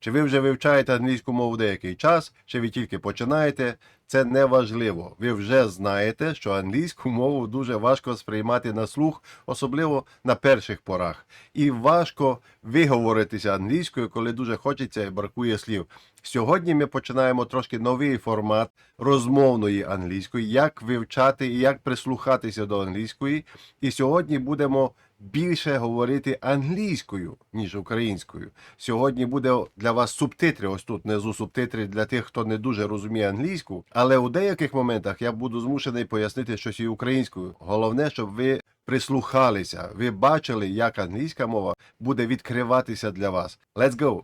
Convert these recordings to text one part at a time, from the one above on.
Чи ви вже вивчаєте англійську мову деякий час, чи ви тільки починаєте, це не важливо. Ви вже знаєте, що англійську мову дуже важко сприймати на слух, особливо на перших порах. І важко виговоритися англійською, коли дуже хочеться і бракує слів. Сьогодні ми починаємо трошки новий формат розмовної англійської, як вивчати і як прислухатися до англійської. І сьогодні будемо більше говорити англійською, ніж українською. Сьогодні буде для вас субтитри. Ось тут внизу субтитри для тих, хто не дуже розуміє англійську. Але у деяких моментах я буду змушений пояснити щось і українською. Головне, щоб ви прислухалися, ви бачили, як англійська мова буде відкриватися для вас. Let's go!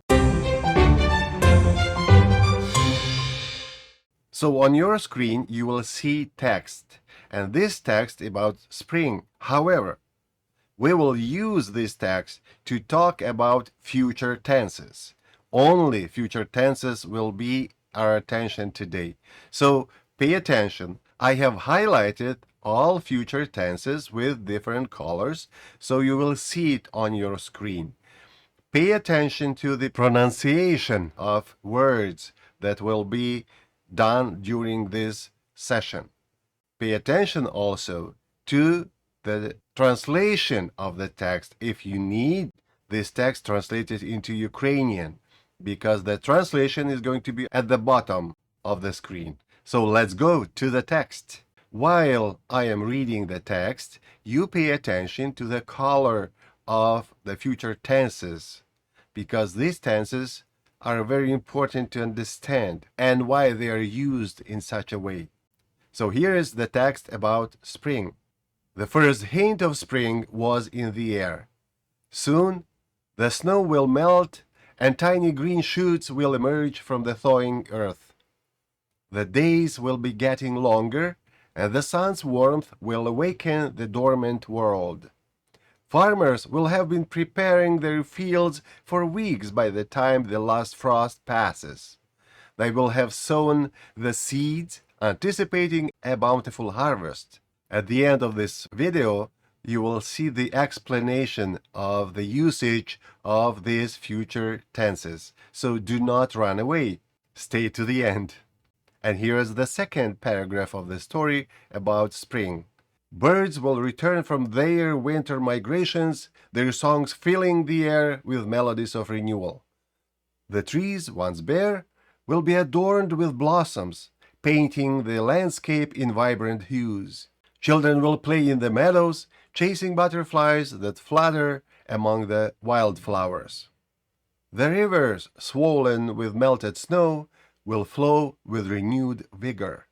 So on your screen you will see text, and this text about spring. However, we will use this text to talk about future tenses. Only future tenses will be our attention today. So pay attention. I have highlighted all future tenses with different colors, so you will see it on your screen. Pay attention to the pronunciation of words that will be done during this session. Pay attention also to the translation of the text if you need this text translated into Ukrainian, because the translation is going to be at the bottom of the screen. So let's go to the text. While I am reading the text, you pay attention to the color of the future tenses, because these tenses are very important to understand and why they are used in such a way. So here is the text about spring. The first hint of spring was in the air. Soon the snow will melt and tiny green shoots will emerge from the thawing earth. The days will be getting longer and the sun's warmth will awaken the dormant world. Farmers will have been preparing their fields for weeks by the time the last frost passes. They will have sown the seeds, anticipating a bountiful harvest. At the end of this video, you will see the explanation of the usage of these future tenses. So do not run away. Stay to the end. And here is the second paragraph of the story about spring. Birds will return from their winter migrations, their songs filling the air with melodies of renewal. The trees, once bare, will be adorned with blossoms, painting the landscape in vibrant hues. Children will play in the meadows, chasing butterflies that flutter among the wildflowers. The rivers, swollen with melted snow, will flow with renewed vigor.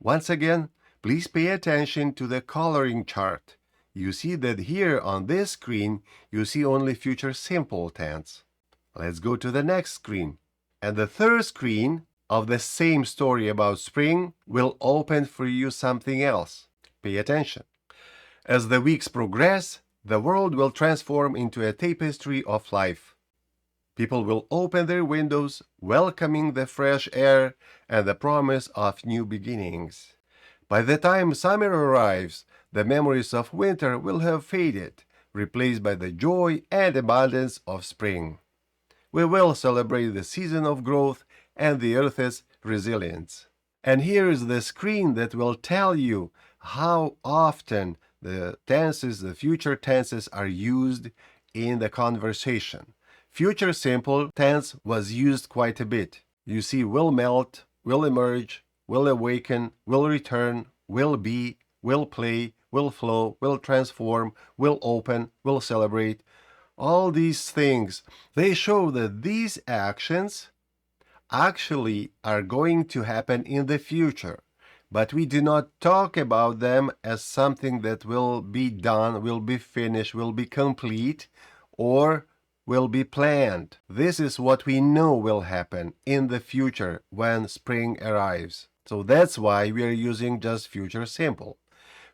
Once again, please pay attention to the coloring chart. You see that here on this screen, you see only future simple tense. Let's go to the next screen. And the third screen of the same story about spring will open for you something else. Pay attention. As the weeks progress, the world will transform into a tapestry of life. People will open their windows, welcoming the fresh air and the promise of new beginnings. By the time summer arrives, the memories of winter will have faded, replaced by the joy and abundance of spring. We will celebrate the season of growth and the earth's resilience. And here is the screen that will tell you how often the tenses, the future tenses, are used in the conversation. Future simple tense was used quite a bit. You see, will melt, will emerge, will awaken, will return, will be, will play, will flow, will transform, will open, will celebrate. All these things, they show that these actions actually are going to happen in the future. But we do not talk about them as something that will be done, will be finished, will be complete, or will be planned. This is what we know will happen in the future when spring arrives. So that's why we are using just future simple.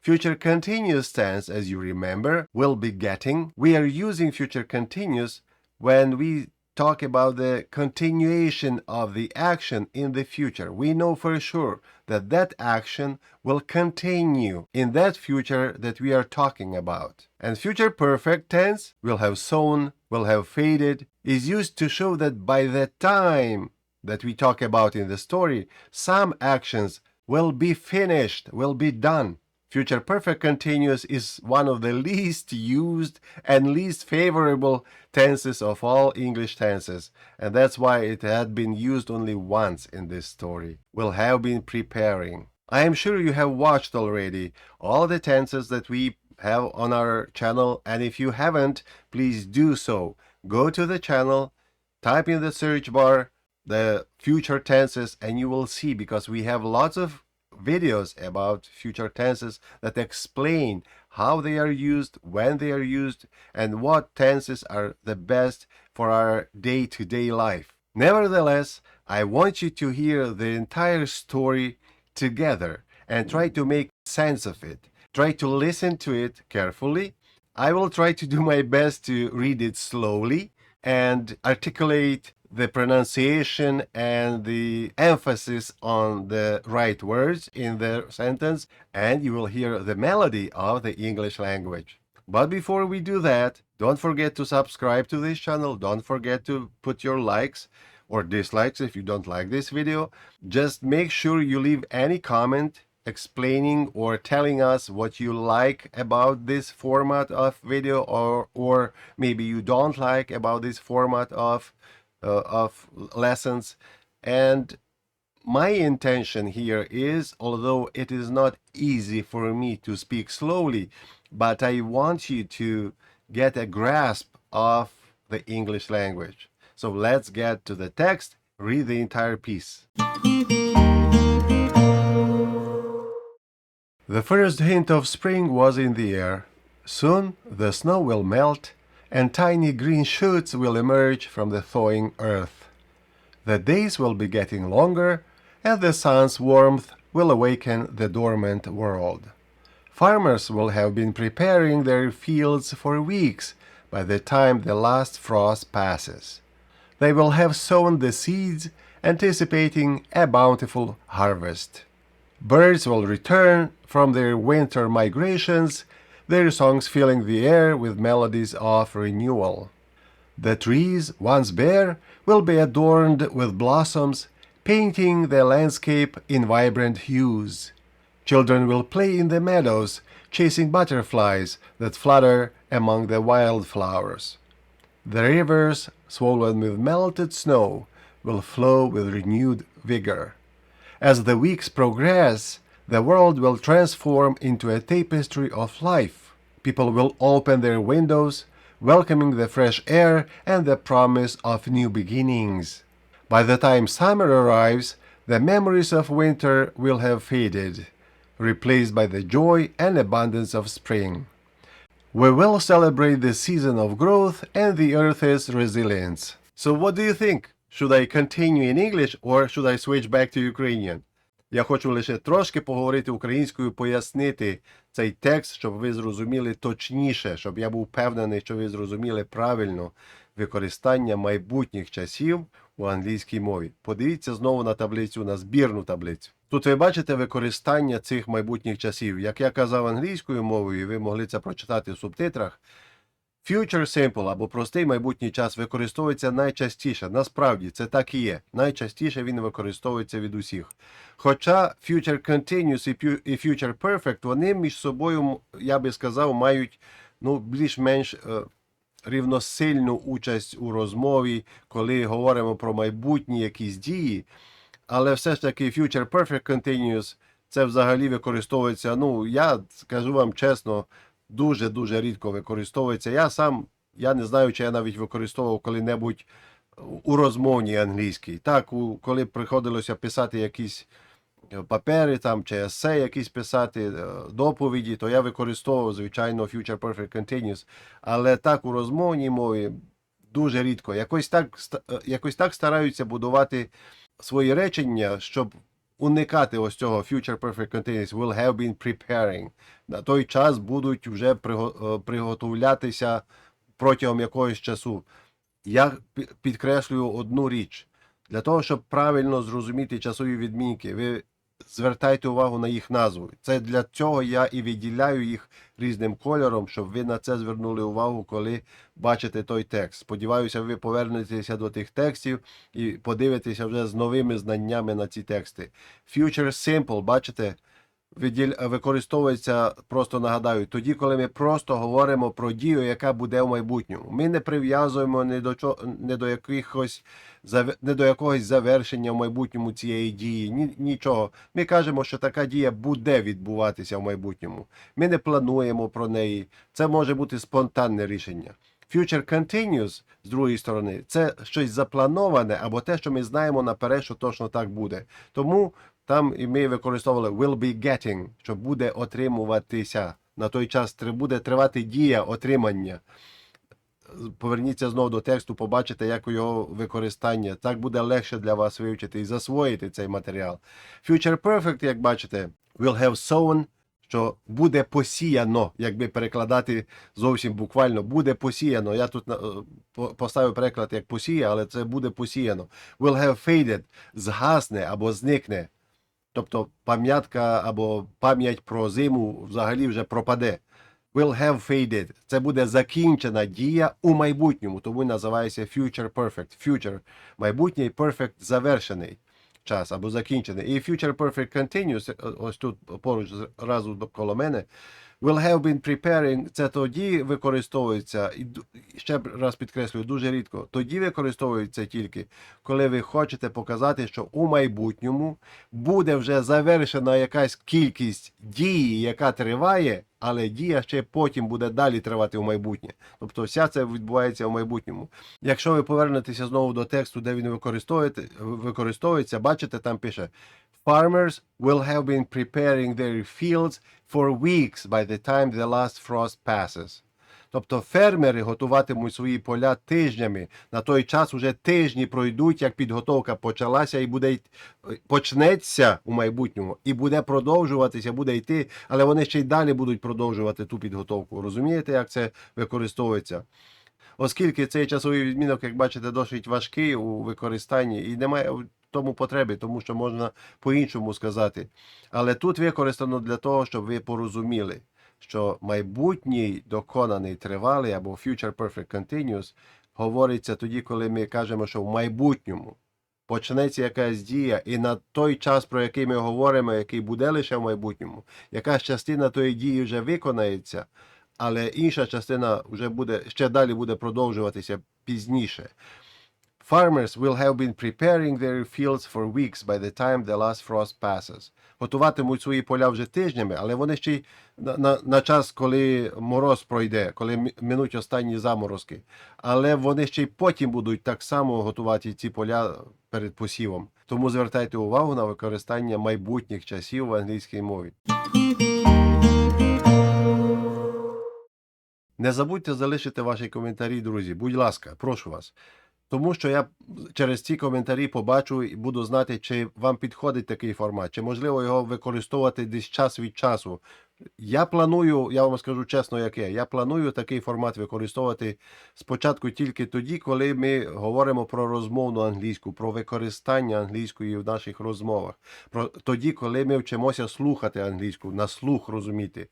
Future continuous tense, as you remember, will be getting. We are using future continuous when we talk about the continuation of the action in the future. We know for sure that that action will continue in that future that we are talking about. And future perfect tense will have sown, will have faded, is used to show that by the time that we talk about in the story, some actions will be finished, will be done. Future perfect continuous is one of the least used and least favorable tenses of all English tenses, and that's why it had been used only once in this story. Will have been preparing. I am sure you have watched already all the tenses that we have on our channel, and if you haven't, please do so. Go to the channel, type in the search bar the future tenses, and you will see because we have lots of videos about future tenses that explain how they are used, when they are used, and what tenses are the best for our day to day life. Nevertheless, I want you to hear the entire story together and try to make sense of it. Try to listen to it carefully. I will try to do my best to read it slowly and articulate the pronunciation and the emphasis on the right words in the sentence, and you will hear the melody of the English language. But before we do that, don't forget to subscribe to this channel. Don't forget to put your likes or dislikes if you don't like this video. Just make sure you leave any comment explaining or telling us what you like about this format of video or or maybe you don't like about this format of Uh, of lessons. And my intention here is although it is not easy for me to speak slowly but i want you to get a grasp of the english language. So let's get to the text read the entire piece. The first hint of spring was in the air. Soon the snow will melt and tiny green shoots will emerge from the thawing earth. The days will be getting longer, and the sun's warmth will awaken the dormant world. Farmers will have been preparing their fields for weeks by the time the last frost passes. They will have sown the seeds, anticipating a bountiful harvest. Birds will return from their winter migrations their songs filling the air with melodies of renewal. The trees, once bare, will be adorned with blossoms, painting the landscape in vibrant hues. Children will play in the meadows, chasing butterflies that flutter among the wildflowers. The rivers, swollen with melted snow, will flow with renewed vigor. As the weeks progress, the world will transform into a tapestry of life. People will open their windows, welcoming the fresh air and the promise of new beginnings. By the time summer arrives, the memories of winter will have faded, replaced by the joy and abundance of spring. We will celebrate the season of growth and the earth's resilience. So, what do you think? Should I continue in English or should I switch back to Ukrainian? Я хочу лише трошки поговорити українською, пояснити цей текст, щоб ви зрозуміли точніше, щоб я був впевнений, що ви зрозуміли правильно використання майбутніх часів у англійській мові. Подивіться знову на таблицю, на збірну таблицю. Тут ви бачите використання цих майбутніх часів. Як я казав англійською мовою, ви могли це прочитати в субтитрах. Future Simple або простий майбутній час використовується найчастіше. Насправді це так і є. Найчастіше він використовується від усіх. Хоча Future Continuous і Future Perfect, вони між собою, я би сказав, мають ну, більш-менш е, рівносильну участь у розмові, коли говоримо про майбутні якісь дії. Але все ж таки Future Perfect Continuous це взагалі використовується. Ну, я скажу вам чесно, дуже-дуже рідко використовується. Я сам, я не знаю, чи я навіть використовував коли-небудь у розмовній англійській. Так, у, коли приходилося писати якісь е, папери там, чи есе якісь писати, е, доповіді, то я використовував, звичайно, Future Perfect Continuous. Але так у розмовній мові дуже рідко. Якось так, е, якось так стараються будувати свої речення, щоб уникати ось цього Future Perfect Continuous will have been preparing. На той час будуть вже е, приготовлятися протягом якогось часу. я підкреслюю одну річ. Для того, щоб правильно зрозуміти часові відмінки, ви звертайте увагу на їх назву. Це для цього я і відділяю їх різним кольором, щоб ви на це звернули увагу, коли бачите той текст. Сподіваюся, ви повернетеся до тих текстів і подивитеся вже з новими знаннями на ці тексти. Future Simple, бачите, використовується, просто нагадаю, тоді, коли ми просто говоримо про дію, яка буде в майбутньому. Ми не прив'язуємо ні до чого, не до якихось не до якогось завершення в майбутньому цієї дії, ні, нічого. Ми кажемо, що така дія буде відбуватися в майбутньому. Ми не плануємо про неї. Це може бути спонтанне рішення. Future continuous, з другої сторони, це щось заплановане або те, що ми знаємо наперед, що точно так буде. Тому там і ми використовували will be getting, що буде отримуватися. На той час буде тривати дія отримання. Поверніться знову до тексту, побачите, як його використання. Так буде легше для вас вивчити і засвоїти цей матеріал. Future Perfect, як бачите, will have sown, що буде посіяно, якби перекладати зовсім буквально, буде посіяно. Я тут е, поставив переклад як посія, але це буде посіяно. Will have faded, згасне або зникне. Тобто пам'ятка або пам'ять про зиму взагалі вже пропаде. Will have faded. Це буде закінчена дія у майбутньому, тому називається future perfect. Future майбутній perfect завершений час або закінчений. І future perfect continuous, е, ось тут поруч зразу до- коло мене. Will have been preparing, це тоді використовується, і ще раз підкреслюю, дуже рідко. Тоді використовується тільки, коли ви хочете показати, що у майбутньому буде вже завершена якась кількість дії, яка триває, але дія ще потім буде далі тривати у майбутнє. Тобто вся це відбувається у майбутньому. Якщо ви повернетеся знову до тексту, де він використовується, бачите, там пише Farmers will have been preparing their fields for weeks by the time the last frost passes. Тобто фермери готуватимуть свої поля тижнями. На той час вже тижні пройдуть, як підготовка почалася і буде почнеться у майбутньому, і буде продовжуватися, буде йти, але вони ще й далі будуть продовжувати ту підготовку. Розумієте, як це використовується? Оскільки цей часовий відмінок, як бачите, досить важкий у використанні, і немає тому потреби, тому що можна по-іншому сказати. Але тут використано для того, щоб ви порозуміли, що майбутній доконаний тривалий або future perfect continuous говориться тоді, коли ми кажемо, що в майбутньому почнеться якась дія, і на той час, про який ми говоримо, який буде лише в майбутньому, якась частина тої дії вже виконається, але інша частина вже буде ще далі буде продовжуватися пізніше. Farmers will have been preparing their fields for weeks by the time the last frost passes. Готуватимуть свої поля вже тижнями, але вони ще й на, на, на час, коли мороз пройде, коли минуть останні заморозки. Але вони ще й потім будуть так само готувати ці поля перед посівом. Тому звертайте увагу на використання майбутніх часів в англійській мові. Не забудьте залишити ваші коментарі, друзі. Будь ласка, прошу вас. Тому що я через ці коментарі побачу і буду знати, чи вам підходить такий формат, чи можливо його використовувати десь час від часу. Я планую, я вам скажу чесно, яке. Я планую такий формат використовувати спочатку тільки тоді, коли ми говоримо про розмовну англійську, про використання англійської в наших розмовах. Про тоді, коли ми вчимося слухати англійську, на слух розуміти,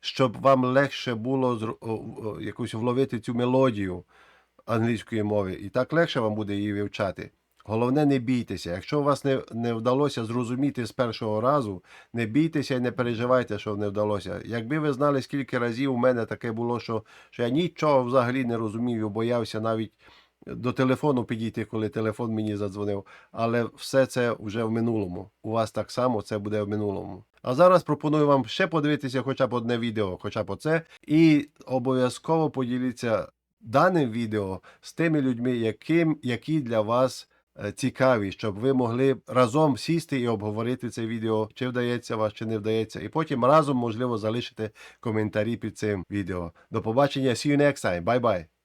щоб вам легше було якусь вловити цю мелодію англійської мови, і так легше вам буде її вивчати. Головне, не бійтеся. Якщо у вас не, не вдалося зрозуміти з першого разу, не бійтеся і не переживайте, що не вдалося. Якби ви знали, скільки разів у мене таке було, що, що я нічого взагалі не розумів і боявся навіть до телефону підійти, коли телефон мені задзвонив. Але все це вже в минулому. У вас так само це буде в минулому. А зараз пропоную вам ще подивитися хоча б одне відео, хоча б оце, і обов'язково поділіться даним відео з тими людьми, яким, які для вас е, цікаві, щоб ви могли разом сісти і обговорити це відео, чи вдається вас, чи не вдається. І потім разом, можливо, залишити коментарі під цим відео. До побачення. See you next time. Bye-bye.